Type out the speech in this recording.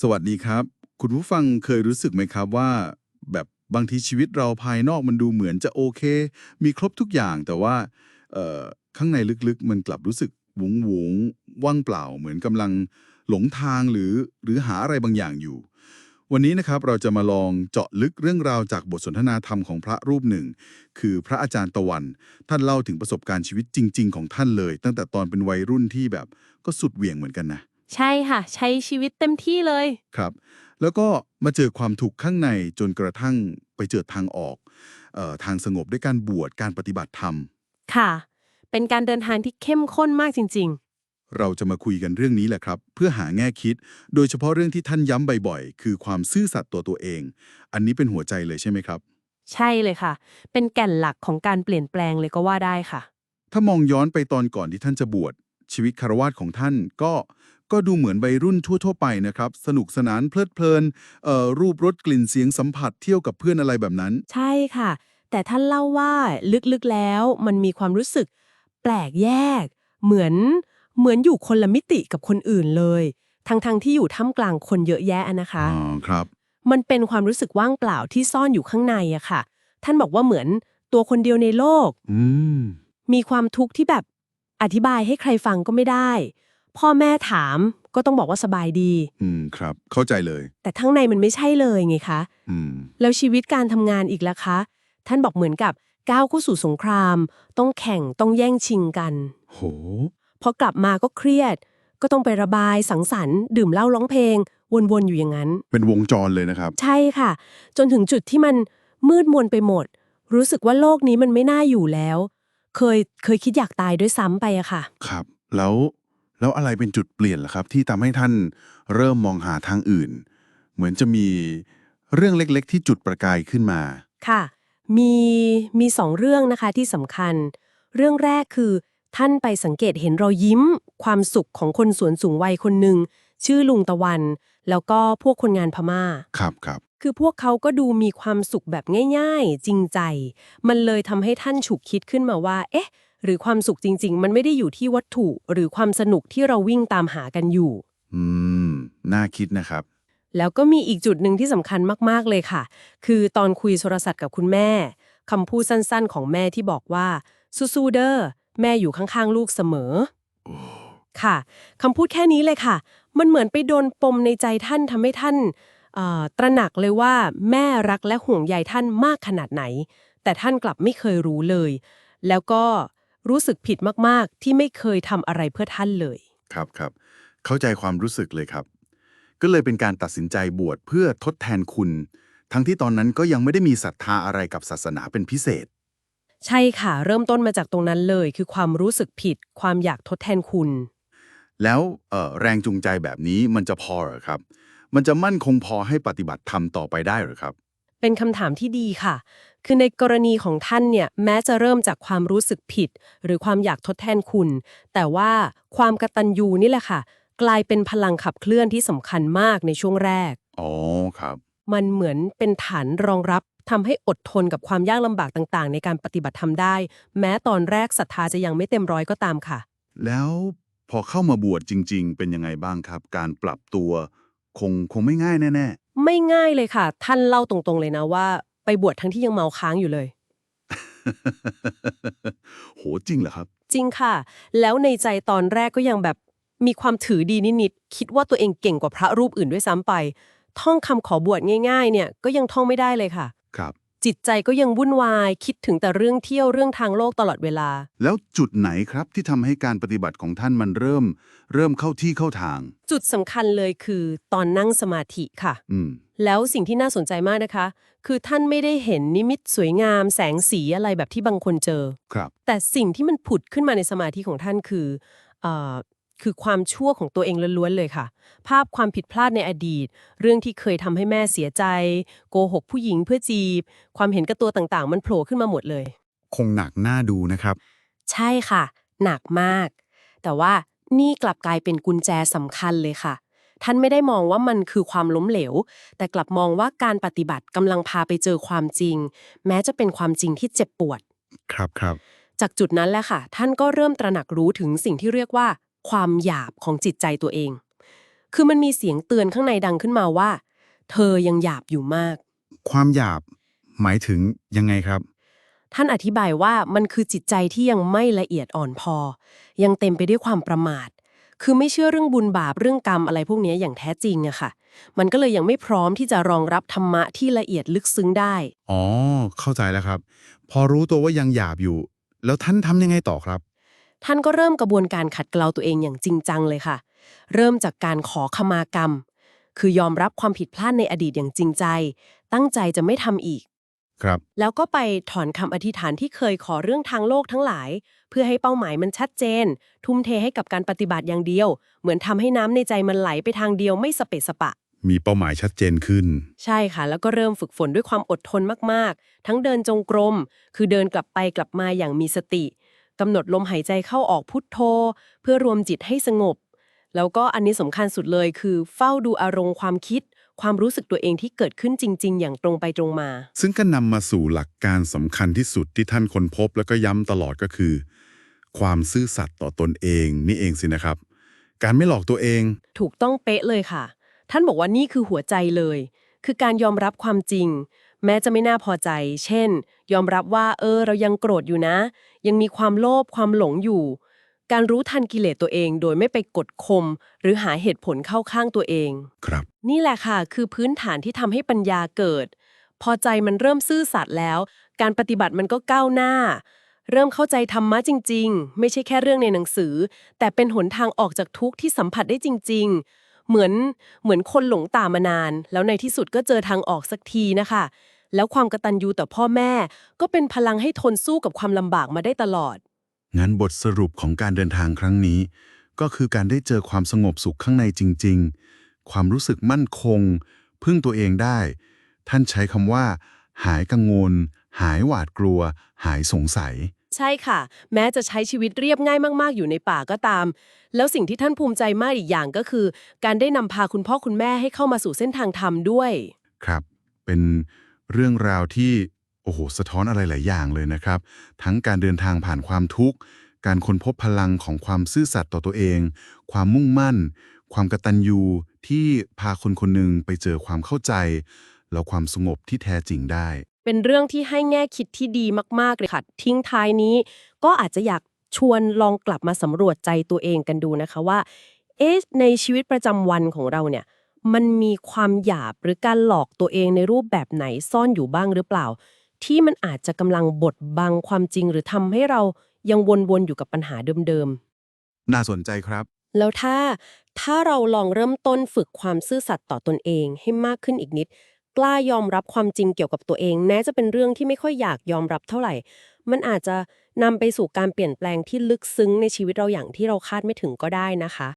สวัสดีครับ คุณผู้ฟังเคยรู้สึกไหมครับว่า แบบบางทีชีวิตเราภายนอกมันดูเหมือนจะโอเค มีครบทุกอย่างแต่ว่าเอ่อข้างในลึกๆ มันกลับรู้สึกหวงหวงว่างเปล่า เหมือนกำลังหลงทางหรือหรือหาอะไรบางอย่างอยู่ วันนี้นะครับเราจะมาลองเจาะลึกเรื่องราวจากบทสนทนาธรรมของพระรูปหนึ่ง คือพระอาจารย์ตะวัน ท่านเล่าถึงประสบการณ์ชีวิตจริง ๆ ของท่านเลย ตั้งแต่ตอนเป็นวัยรุ่นที่แบบก็สุดเหวี่ยงเหมือนกันนะ ใช่ค่ะ ใช้ชีวิตเต็มที่เลย ครับ แล้วก็มาเจอความทุกข์ข้างในจนกระทั่งไปเจอทางออกเออทางสงบด้วยการบวชการปฏิบัติธรรม ค่ะ เป็นการเดินทางที่เข้มข้นมากจริง เราจะมาคุยกันเรื่องนี้แหละครับ เพื่อหาแง่คิด โดยเฉพาะเรื่องที่ท่านย้ำบ่อยๆ คือความซื่อสัตย์ตัวตัวเอง อันนี้เป็นหัวใจเลยใช่ไหมครับ ๆ ใช่เลยค่ะ เป็นแก่นหลักของการเปลี่ยนแปลงเลยก็ว่าได้ค่ะ ถ้ามองย้อนไปตอนก่อนที่ท่านจะบวชชีวิตคารวาสของท่านก็ ก็ดูเหมือนวัยรุ่นทั่ว ๆ ไปนะครับ สนุกสนานเพลิดเพลินเอ่อรูปรสกลิ่นเสียงสัมผัสเที่ยวกับเพื่อนอะไรแบบนั้น ใช่ค่ะ แต่ท่านเล่าว่าลึกๆแล้วมันมีความรู้สึก แปลกแยก เหมือนเหมือนอยู่คนละมิติกับคนอื่นเลย ทั้งๆที่อยู่ท่ามกลางคนเยอะแยะนะคะ อ๋อครับ มันเป็นความรู้สึกว่างเปล่าที่ซ่อนอยู่ข้างในอะค่ะ ท่านบอกว่าเหมือนตัวคนเดียวในโลก อืม มีความทุกข์ที่แบบอธิบายให้ใครฟังก็ไม่ได้ พ่อแม่ถามก็ต้องบอกว่าสบายดี อืมครับ เข้าใจเลย แต่ข้างในมันไม่ใช่เลยไงคะ อืม แล้วชีวิตการทำงานอีกล่ะคะ ท่านบอกเหมือนกับก้าวเข้าสู่สงคราม ต้องแข่งต้องแย่งชิงกัน โห พอกลับมาก็เครียด ก็ต้องไประบายสังสรรค์ดื่มเหล้าร้องเพลง วนๆอยู่อย่างนั้น เป็นวงจรเลยนะครับ ใช่ค่ะ จนถึงจุดที่มันมืดมนไปหมด รู้สึกว่าโลกนี้มันไม่น่าอยู่แล้ว เคยเคยคิดอยากตายด้วยซ้ำไปอะค่ะ ครับ แล้ว แล้วอะไรเป็นจุดเปลี่ยนล่ะครับ ที่ทำให้ท่านเริ่มมองหาทางอื่น เหมือนจะมีเรื่องเล็กๆ ที่จุดประกายขึ้นมา ค่ะ มีมีสองเรื่องนะคะที่สำคัญ เรื่องแรกคือ ท่านไปสังเกตเห็นรอยยิ้ม ความสุขของคนสวนสูงวัยคนหนึ่งชื่อลุงตะวัน แล้วก็พวกคนงานพม่า ครับครับ คือพวกเขาก็ดูมีความสุขแบบง่าย ๆ จริงใจ มันเลยทำให้ท่านฉุกคิดขึ้นมาว่า เอ๊ะ หรือความสุขจริง ๆ มันไม่ได้อยู่ที่วัตถุหรือความสนุกที่เราวิ่งตามหากันอยู่ อืม น่าคิดนะครับ แล้วก็มีอีกจุดหนึ่งที่สำคัญมาก ๆ เลยค่ะ คือตอนคุยโทรศัพท์กับคุณแม่คำพูดสั้น ๆ ของแม่ที่บอกว่าสู้ๆเด้อแม่อยู่ข้างๆลูกเสมอ ค่ะคำพูดแค่นี้เลยค่ะ มันเหมือนไปโดนปมในใจท่านทำให้ท่านเอ่อตระหนักเลยว่าแม่รักและห่วงใยท่านมากขนาดไหน แต่ท่านกลับไม่เคยรู้เลย แล้วก็ รู้สึกผิดมากๆ ที่ไม่เคยทำอะไรเพื่อท่านเลย ครับครับ เข้าใจความรู้สึกเลยครับ ก็เลยเป็นการตัดสินใจบวชเพื่อทดแทนคุณ ทั้งที่ตอนนั้นก็ยังไม่ได้มีศรัทธาอะไรกับศาสนาเป็นพิเศษ ใช่ค่ะ เริ่มต้นมาจากตรงนั้นเลย คือความรู้สึกผิด ความอยากทดแทนคุณ แล้วเอ่อแรงจูงใจแบบนี้มันจะพอเหรอครับ มันจะมั่นคงพอให้ปฏิบัติธรรมต่อไปได้เหรอครับ เป็นคำถามที่ดีค่ะ คือในกรณีของท่านเนี่ยแม้จะเริ่มจากความรู้สึกผิด หรือความอยากทดแทนคุณ แต่ว่าความกตัญญูนี่แหละค่ะ กลายเป็นพลังขับเคลื่อนที่สำคัญมากในช่วงแรก อ๋อครับ มันเหมือนเป็นฐานรองรับทำให้อดทนกับความยากลำบากต่างๆ ในการปฏิบัติธรรมได้ แม้ตอนแรกศรัทธาจะยังไม่เต็มร้อยก็ตามค่ะ แล้วพอเข้ามาบวชจริง ๆ เป็นยังไงบ้างครับ การปรับตัว คงคงไม่ง่ายแน่ไม่ง่ายเลยค่ะ ท่านเล่าตรงๆเลยนะว่า ไปบวชทั้งที่ยังเมาค้างอยู่เลยๆโหจริงเหรอครับ จริงค่ะ แล้วในใจตอนแรกก็ยังแบบมีความถือดีนิดๆคิดว่าตัวเองเก่งกว่าพระรูปอื่นด้วยซ้ำไป ท่องคำขอบวชง่าย ๆ เนี่ยก็ยังท่องไม่ได้เลยค่ะ ครับ จิตใจก็ยังวุ่นวาย คิดถึงแต่เรื่องเที่ยวเรื่องทางโลกตลอดเวลา แล้วจุดไหนครับที่ทำให้การปฏิบัติของท่านมันเริ่ม เริ่มเข้าที่เข้าทาง จุดสำคัญเลยคือตอนนั่งสมาธิค่ะ อืม แล้วสิ่งที่น่าสนใจมากนะคะ คือท่านไม่ได้เห็นนิมิตสวยงาม แสงสีอะไรแบบที่บางคนเจอ ครับ แต่สิ่งที่มันผุดขึ้นมาในสมาธิของท่านคือเอ่อ คือความชั่วของตัวเองล้วนๆเลยค่ะ ภาพความผิดพลาดในอดีต เรื่องที่เคยทำให้แม่เสียใจ โกหกผู้หญิงเพื่อจีบ ความเห็นแกับตัวต่างๆ มันโผล่ขึ้นมาหมดเลย คงหนักหน้าดูนะครับ ใช่ค่ะ หนักมาก แต่ว่านี่กลับกลายเป็นกุญแจสำคัญเลยค่ะ ท่านไม่ได้มองว่ามันคือความล้มเหลว แต่กลับมองว่าการปฏิบัติกำลังพาไปเจอความจริง แม้จะเป็นความจริงที่เจ็บปวด ครับครับ จากจุดนั้นแหละค่ะ ท่านก็เริ่มตระหนักรู้ถึงสิ่งที่เรียกว่า ความหยาบของจิตใจตัวเอง คือมันมีเสียงเตือนข้างในดังขึ้นมาว่า เธอยังหยาบอยู่มาก ความหยาบหมายถึงยังไงครับ ท่านอธิบายว่ามันคือจิตใจที่ยังไม่ละเอียดอ่อนพอ ยังเต็มไปด้วยความประมาท คือไม่เชื่อเรื่องบุญบาปเรื่องกรรมอะไรพวกนี้อย่างแท้จริงอะค่ะ มันก็เลยยังไม่พร้อมที่จะรองรับธรรมะที่ละเอียดลึกซึ้งได้ อ๋อ เข้าใจแล้วครับ พอรู้ตัวว่ายังหยาบอยู่ แล้วท่านทำยังไงต่อครับ ท่านก็เริ่มกระบวนการขัดเกลาตัวเองอย่างจริงจังเลยค่ะ เริ่มจากการขอขมากรรม คือยอมรับความผิดพลาดในอดีตอย่างจริงใจ ตั้งใจจะไม่ทำอีก ครับ แล้วก็ไปถอนคำอธิษฐานที่เคยขอเรื่องทางโลกทั้งหลาย เพื่อให้เป้าหมายมันชัดเจน ทุ่มเทให้กับการปฏิบัติอย่างเดียว เหมือนทำให้น้ำในใจมันไหลไปทางเดียวไม่สเปะสปะมีเป้าหมายชัดเจนขึ้น ใช่ค่ะ แล้วก็เริ่มฝึกฝนด้วยความอดทนมาก ๆ ทั้งเดินจงกรม คือเดินกลับไปกลับมาอย่างมีสติ กำหนดลมหายใจเข้าออกพุทโธ เพื่อรวมจิตให้สงบ แล้วก็อันนี้สำคัญสุดเลยคือ เฝ้าดูอารมณ์ความคิด ความรู้สึกตัวเองที่เกิดขึ้นจริง ๆ อย่างตรงไปตรงมา ซึ่งก็นำมาสู่หลักการสำคัญที่สุดที่ท่านค้นพบแล้วก็ย้ำตลอดก็คือ ความซื่อสัตย์ต่อตนเองนี่เองสินะครับ การไม่หลอกตัวเอง ถูกต้องเป๊ะเลยค่ะ ท่านบอกว่านี่คือหัวใจเลย คือการยอมรับความจริง แม้จะไม่น่าพอใจ เช่น ยอมรับว่าเออ เรายังโกรธอยู่นะ ยังมีความโลภความหลงอยู่ การรู้ทันกิเลสตัวเองโดยไม่ไปกดข่มหรือหาเหตุผลเข้าข้างตัวเอง ครับ นี่แหละค่ะ คือพื้นฐานที่ทำให้ปัญญาเกิด พอใจมันเริ่มซื่อสัตย์แล้ว การปฏิบัติมันก็ก้าวหน้า เริ่มเข้าใจธรรมะจริง ๆ ไม่ใช่แค่เรื่องในหนังสือ แต่เป็นหนทางออกจากทุกข์ที่สัมผัสได้จริง ๆ เหมือนเหมือนคนหลงตามมานาน แล้วในที่สุดก็เจอทางออกสักทีนะคะ แล้วความกตัญญูต่อพ่อแม่ ก็เป็นพลังให้ทนสู้กับความลำบากมาได้ตลอด งั้นบทสรุปของการเดินทางครั้งนี้ ก็คือการได้เจอความสงบสุขข้างในจริง ๆ ความรู้สึกมั่นคง พึ่งตัวเองได้ ท่านใช้คำว่า หายกังวล หายหวาดกลัว หายสงสัย ใช่ค่ะ แม้จะใช้ชีวิตเรียบง่ายมาก ๆ อยู่ในป่าก็ตาม แล้วสิ่งที่ท่านภูมิใจมากอีกอย่างก็คือ การได้นำพาคุณพ่อคุณแม่ให้เข้ามาสู่เส้นทางธรรมด้วย ครับ เป็น เรื่องราวที่โอ้โหสะท้อนอะไรหลายอย่างเลยนะครับ ทั้งการเดินทางผ่านความทุกข์ การค้นพบพลังของความซื่อสัตย์ต่อตัวเอง ความมุ่งมั่น ความกตัญญูที่พาคนคนหนึ่งไปเจอความเข้าใจ แล้วความสงบที่แท้จริงได้ เป็นเรื่องที่ให้แง่คิดที่ดีมาก ๆ เลยค่ะ ทิ้งท้ายนี้ ก็อาจจะอยากชวนลองกลับมาสำรวจใจตัวเองกันดูนะคะว่าเอ๊ะในชีวิตประจำวันของเราเนี่ย มันมีความหยาบหรือการหลอกตัวเองในรูปแบบไหนซ่อนอยู่บ้างหรือเปล่า ที่มันอาจจะกำลังบดบังความจริง หรือทำให้เรายังวนๆอยู่กับปัญหาเดิมน่าสนใจครับๆแล้วถ้าถ้าเราลองเริ่มต้นฝึกความซื่อสัตย์ต่อตนเองให้มากขึ้นอีกนิด กล้ายอมรับความจริงเกี่ยวกับตัวเองแม้จะเป็นเรื่องที่ไม่ค่อยอยากยอมรับเท่าไหร่ มันอาจจะนำไปสู่การเปลี่ยนแปลงที่ลึกซึ้งในชีวิตเราอย่างที่เราคาดไม่ถึงก็ได้นะคะ